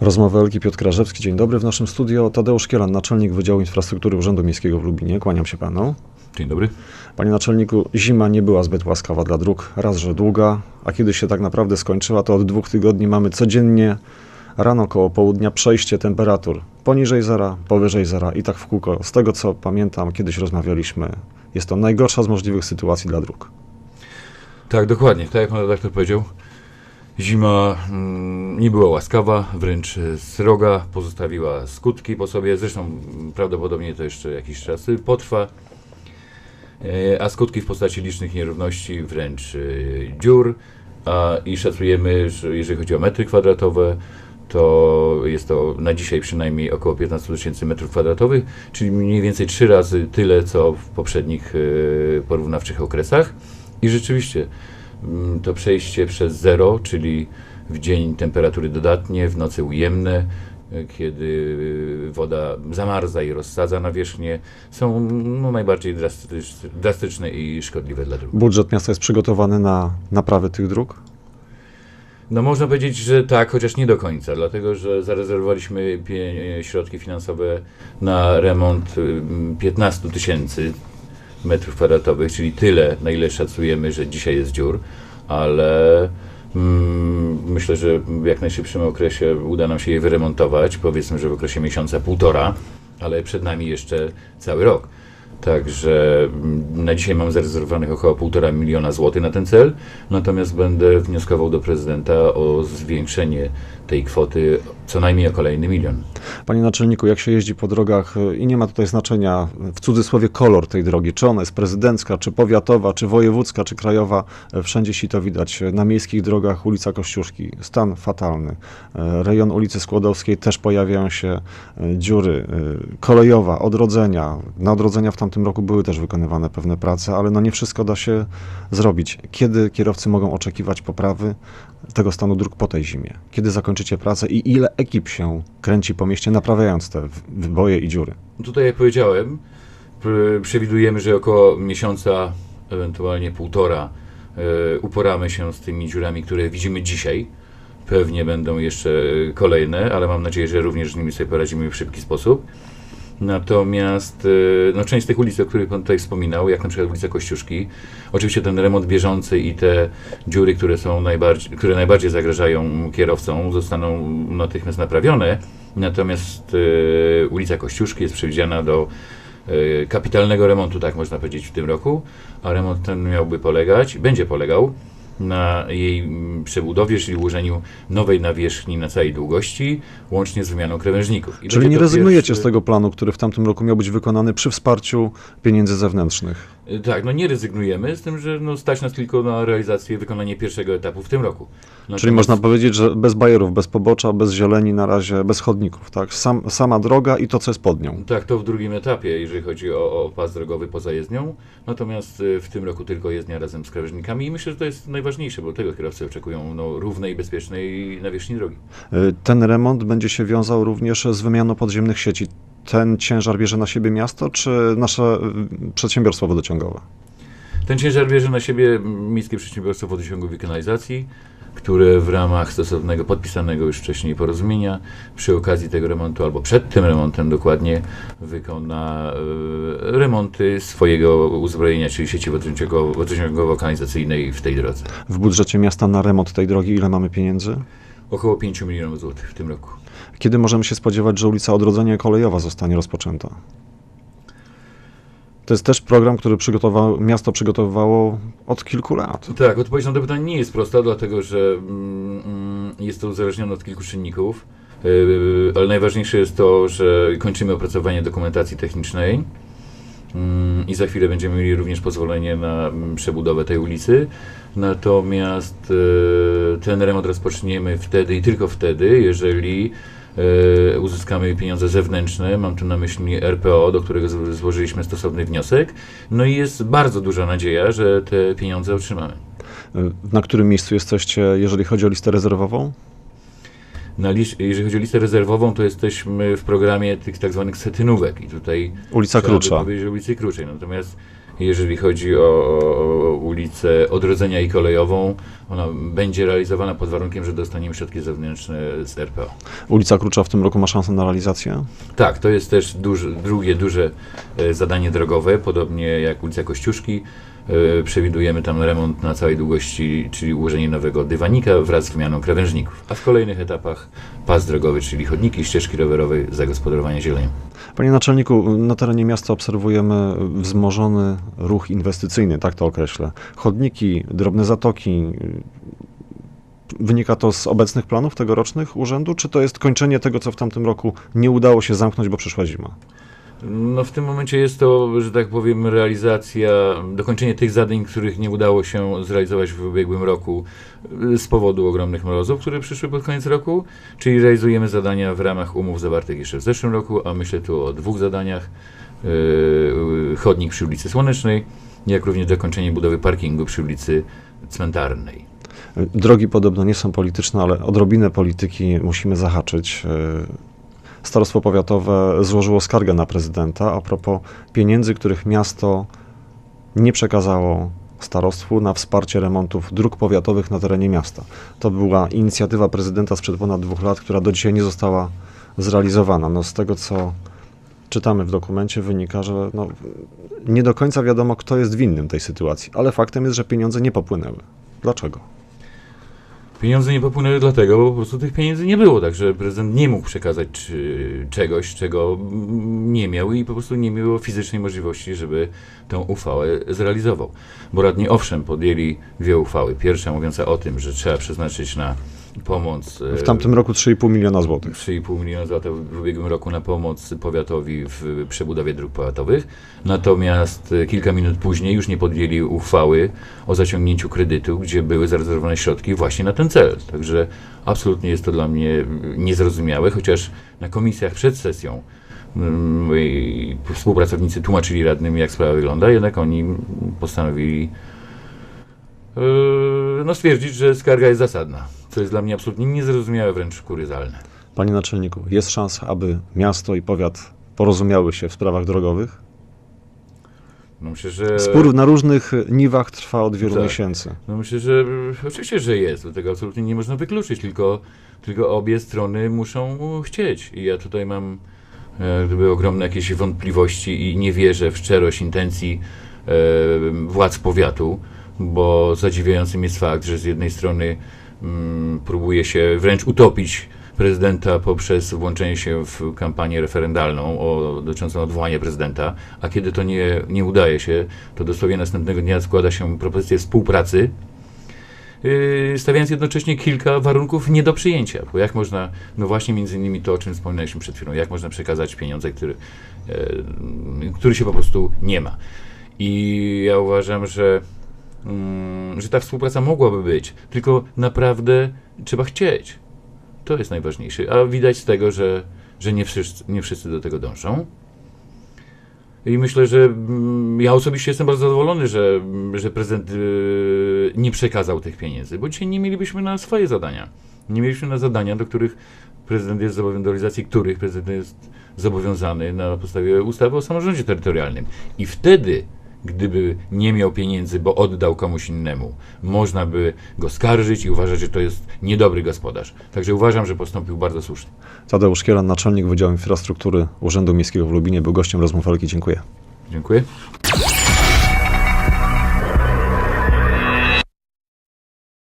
Rozmowy Elki Piotr Krażewski. Dzień dobry. W naszym studio Tadeusz Kielan, naczelnik Wydziału Infrastruktury Urzędu Miejskiego w Lubinie. Kłaniam się panu. Dzień dobry. Panie naczelniku, zima nie była zbyt łaskawa dla dróg. Raz, że długa, a kiedy się tak naprawdę skończyła, to od dwóch tygodni mamy codziennie rano koło południa przejście temperatur poniżej zera, powyżej zera i tak w kółko. Z tego co pamiętam, kiedyś rozmawialiśmy, jest to najgorsza z możliwych sytuacji dla dróg. Tak, dokładnie. Tak jak pan redaktor powiedział, zima mm, nie była łaskawa, wręcz sroga, pozostawiła skutki po sobie. Zresztą mm, prawdopodobnie to jeszcze jakiś czas potrwa. E, A skutki w postaci licznych nierówności, wręcz e, dziur. A, I szacujemy, że jeżeli chodzi o metry kwadratowe, to jest to na dzisiaj przynajmniej około 15 tysięcy metrów kwadratowych, czyli mniej więcej trzy razy tyle, co w poprzednich e, porównawczych okresach. I rzeczywiście to przejście przez zero, czyli w dzień temperatury dodatnie, w nocy ujemne, e, kiedy woda zamarza i rozsadza nawierzchnię, są no, najbardziej drastycz- drastyczne i szkodliwe dla dróg. Budżet miasta jest przygotowany na naprawę tych dróg? No można powiedzieć, że tak, chociaż nie do końca, dlatego że zarezerwowaliśmy środki finansowe na remont ym, 15 tysięcy metrów kwadratowych, czyli tyle, na ile szacujemy, że dzisiaj jest dziur, ale mm, myślę, że w jak najszybszym okresie uda nam się je wyremontować, powiedzmy, że w okresie miesiąca, półtora, ale przed nami jeszcze cały rok. Także mm, na dzisiaj mam zarezerwowanych około 1,5 miliona złotych na ten cel, natomiast będę wnioskował do prezydenta o zwiększenie tej kwoty co najmniej o kolejny milion. Panie naczelniku, jak się jeździ po drogach y, i nie ma tutaj znaczenia w cudzysłowie kolor tej drogi, czy ona jest prezydencka, czy powiatowa, czy wojewódzka, czy krajowa, y, wszędzie si to widać. Na miejskich drogach ulica Kościuszki, stan fatalny. Y, Rejon ulicy Skłodowskiej też pojawiają się dziury. Kolejowa, odrodzenia. Na odrodzenia w tamtym roku były też wykonywane pewne prace, ale no nie wszystko da się zrobić. Kiedy kierowcy mogą oczekiwać poprawy tego stanu dróg po tej zimie? Kiedy zakończycie pracę i ile ekip się kręci po mieście, naprawiając te wyboje i dziury? Tutaj, jak powiedziałem, pr- przewidujemy, że około miesiąca, ewentualnie półtora, e, uporamy się z tymi dziurami, które widzimy dzisiaj. Pewnie będą jeszcze kolejne, ale mam nadzieję, że również z nimi sobie poradzimy w szybki sposób. Natomiast e, no, część z tych ulic, o których Pan tutaj wspominał, jak na przykład ulica Kościuszki, oczywiście ten remont bieżący i te dziury, które są najbardziej, które najbardziej zagrażają kierowcom, zostaną natychmiast naprawione. Natomiast e, ulica Kościuszki jest przewidziana do e, kapitalnego remontu, tak można powiedzieć, w tym roku, a remont ten miałby polegać, będzie polegał na jej mm, przebudowie, czyli ułożeniu nowej nawierzchni na całej długości, łącznie z wymianą krawężników. I Czyli nie rezygnujecie pierwszy- z tego planu, który w tamtym roku miał być wykonany przy wsparciu pieniędzy zewnętrznych. Y, Tak, no nie rezygnujemy, z tym, że no, stać nas tylko na realizację, wykonanie pierwszego etapu w tym roku. Czyli można powiedzieć, że bez bajerów, bez pobocza, bez zieleni na razie, bez chodników, tak? Sam, sama droga i to, co jest pod nią. Tak, to w drugim etapie, jeżeli chodzi o, o pas drogowy poza jezdnią. Natomiast y, w tym roku tylko jezdnia razem z krawężnikami i myślę, że to jest najważniejsze, bo tego kierowcy oczekują no, równej, bezpiecznej nawierzchni drogi. Y, Ten remont będzie się wiązał również z wymianą podziemnych sieci. Ten ciężar bierze na siebie miasto, czy nasze y, przedsiębiorstwo wodociągowe? Ten ciężar bierze na siebie Miejskie Przedsiębiorstwo Wodociągów i Kanalizacji, które w ramach stosownego, podpisanego już wcześniej porozumienia przy okazji tego remontu, albo przed tym remontem dokładnie, wykona e, remonty swojego uzbrojenia, czyli sieci wodociągowo- wodociągowo-kanalizacyjnej w tej drodze. W budżecie miasta na remont tej drogi ile mamy pieniędzy? Około 5 milionów złotych w tym roku. Kiedy możemy się spodziewać, że ulica Odrodzenia Kolejowa zostanie rozpoczęta? To jest też program, który przygotowało, miasto przygotowywało od kilku lat. Tak, odpowiedź na to pytanie nie jest prosta, dlatego że mm, mm, jest to uzależnione od kilku czynników, Yy, ale najważniejsze jest to, że kończymy opracowanie dokumentacji technicznej i za chwilę będziemy mieli również pozwolenie na mm, przebudowę tej ulicy. Natomiast e, ten remont rozpoczniemy wtedy i tylko wtedy, jeżeli e, uzyskamy pieniądze zewnętrzne, mam tu na myśli RPO, do którego złożyliśmy stosowny wniosek. No i jest bardzo duża nadzieja, że te pieniądze otrzymamy. Y, Na którym miejscu jesteście, jeżeli chodzi o listę rezerwową? Na jeżeli chodzi o listę rezerwową, to jesteśmy w programie tych tak zwanych setynówek i tutaj Ulica Krucza. powiedzieć ulicy Kruczej. Natomiast Jeżeli chodzi o, o, o ulicę Odrodzenia i Kolejową, ona będzie realizowana pod warunkiem, że dostaniemy środki zewnętrzne z RPO. Ulica Krucza w tym roku ma szansę na realizację? Tak, to jest też duży, drugie duże e, zadanie drogowe, podobnie jak ulica Kościuszki. E, Przewidujemy tam remont na całej długości, czyli ułożenie nowego dywanika wraz z wymianą krawężników. A w kolejnych etapach pas drogowy, czyli chodniki, ścieżki rowerowe, zagospodarowanie zielenią. Panie naczelniku, na terenie miasta obserwujemy wzmożony ruch inwestycyjny, tak to określę. Chodniki, drobne zatoki. Wynika to z obecnych planów tegorocznych urzędu, czy to jest kończenie tego, co w tamtym roku nie udało się zamknąć, bo przyszła zima? No w tym momencie jest to, że tak powiem, realizacja, dokończenie tych zadań, których nie udało się zrealizować w ubiegłym roku z powodu ogromnych mrozów, które przyszły pod koniec roku, czyli realizujemy zadania w ramach umów zawartych jeszcze w zeszłym roku, a myślę tu o dwóch zadaniach. Yy, chodnik przy ulicy Słonecznej, jak również dokończenie budowy parkingu przy ulicy Cmentarnej. Drogi podobno nie są polityczne, ale odrobinę polityki musimy zahaczyć. E, Starostwo Powiatowe złożyło skargę na prezydenta a propos pieniędzy, których miasto nie przekazało starostwu na wsparcie remontów dróg powiatowych na terenie miasta. To była inicjatywa prezydenta sprzed ponad dwóch lat, która do dzisiaj nie została zrealizowana. No, z tego, co czytamy w dokumencie, wynika, że no, nie do końca wiadomo, kto jest winnym tej sytuacji, ale faktem jest, że pieniądze nie popłynęły. Dlaczego? Pieniądze nie popłynęły dlatego, bo po prostu tych pieniędzy nie było, także prezydent nie mógł przekazać czegoś, czego nie miał i po prostu nie było fizycznej możliwości, żeby tę uchwałę zrealizował. Bo radni owszem podjęli dwie uchwały. Pierwsza mówiąca o tym, że trzeba przeznaczyć na pomoc e, W tamtym roku 3,5 miliona złotych. 3,5 miliona złotych w ubiegłym roku na pomoc powiatowi w przebudowie dróg powiatowych. Natomiast e, kilka minut później już nie podjęli uchwały o zaciągnięciu kredytu, gdzie były zarezerwowane środki właśnie na ten cel. Także absolutnie jest to dla mnie niezrozumiałe, chociaż na komisjach przed sesją mm, moi współpracownicy tłumaczyli radnym, jak sprawa wygląda, jednak oni postanowili no, stwierdzić, że skarga jest zasadna, co jest dla mnie absolutnie niezrozumiałe, wręcz kuryzalne. Panie naczelniku, jest szansa, aby miasto i powiat porozumiały się w sprawach drogowych? No myślę, że... Spór na różnych niwach trwa od wielu Tak. miesięcy. No myślę, że e, oczywiście, że jest. Do tego absolutnie nie można wykluczyć, tylko, tylko obie strony muszą chcieć. I ja tutaj mam e, gdyby ogromne jakieś wątpliwości i nie wierzę w szczerość intencji e, władz powiatu, bo zadziwiającym jest fakt, że z jednej strony mm, próbuje się wręcz utopić prezydenta poprzez włączenie się w kampanię referendalną o, dotyczącą odwołania prezydenta, a kiedy to nie, nie udaje się, to dosłownie następnego dnia składa się propozycję współpracy, yy, stawiając jednocześnie kilka warunków nie do przyjęcia. Bo jak można, no właśnie między innymi to, o czym wspominaliśmy przed chwilą, jak można przekazać pieniądze, które, e, których się po prostu nie ma. I ja uważam, że, że ta współpraca mogłaby być, tylko naprawdę trzeba chcieć. To jest najważniejsze. A widać z tego, że, że nie, wszyscy, nie wszyscy do tego dążą. I myślę, że mm, ja osobiście jestem bardzo zadowolony, że, że prezydent y, nie przekazał tych pieniędzy, bo dzisiaj nie mielibyśmy na swoje zadania. Nie mieliśmy na zadania, do których prezydent jest zobowiązany, do realizacji których prezydent jest zobowiązany na podstawie ustawy o samorządzie terytorialnym. I wtedy, gdyby nie miał pieniędzy, bo oddał komuś innemu, można by go skarżyć i uważać, że to jest niedobry gospodarz. Także uważam, że postąpił bardzo słusznie. Tadeusz Kieran, naczelnik Wydziału Infrastruktury Urzędu Miejskiego w Lubinie, był gościem rozmów. Dziękuję. Dziękuję.